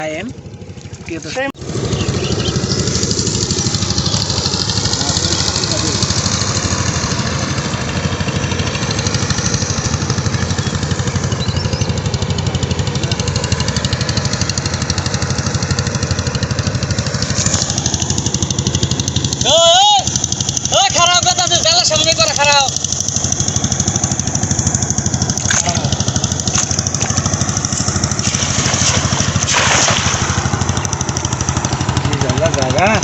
I am. હા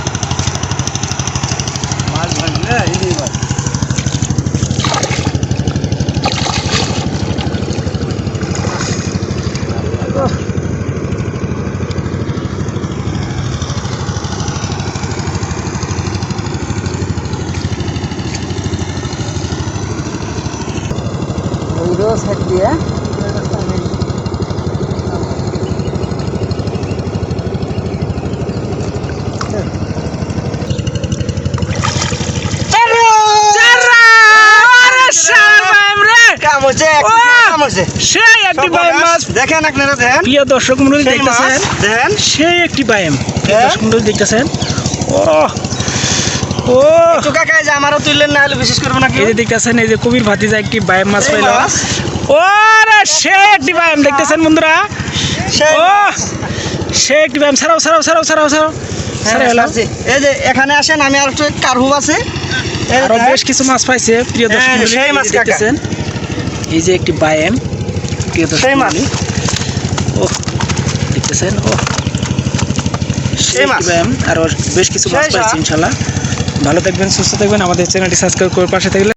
માલ ભરીને એની વાત रोज हट दिया সেই একটি বায়াম মাছ। দেখেন আপনারা দেখেন। প্রিয় দর্শক দেখতেছেন? দেখেন। সেই একটি বায়াম। হ্যাঁ? দর্শক দেখতেছেন? ও! আমারও তুললেন না হলে বিশেষ করব না এই যে দেখতেছেন এই যে কবির ভাতিজা একটি বায়াম মাছ পাইল। ও রে সে একটি বায়াম দেখতেছেন বন্ধুরা? ও সে একটি বায়াম। ছাড়াও হ্যাঁ, ছাড়াও এলাম। আছে। এই যে এখানে আসেন আমি আর একটু কারহুম আছে। আরও বেশ কিছু মাছ পাইছে প্রিয় দর্শক হ্যাঁ, সেই মাছ। দেখতেছেন? এই যে একটি বায়াম। ও দেখতেছেন? ও সেই মাছ। ব্যায়াম আরও বেশ কিছু মাছ পাইছি ইনশাল্লাহ। ভালো থাকবেন সুস্থ থাকবেন। আমাদের চ্যানেলটি সাবস্ক্রাইব করে পাশে থাকলে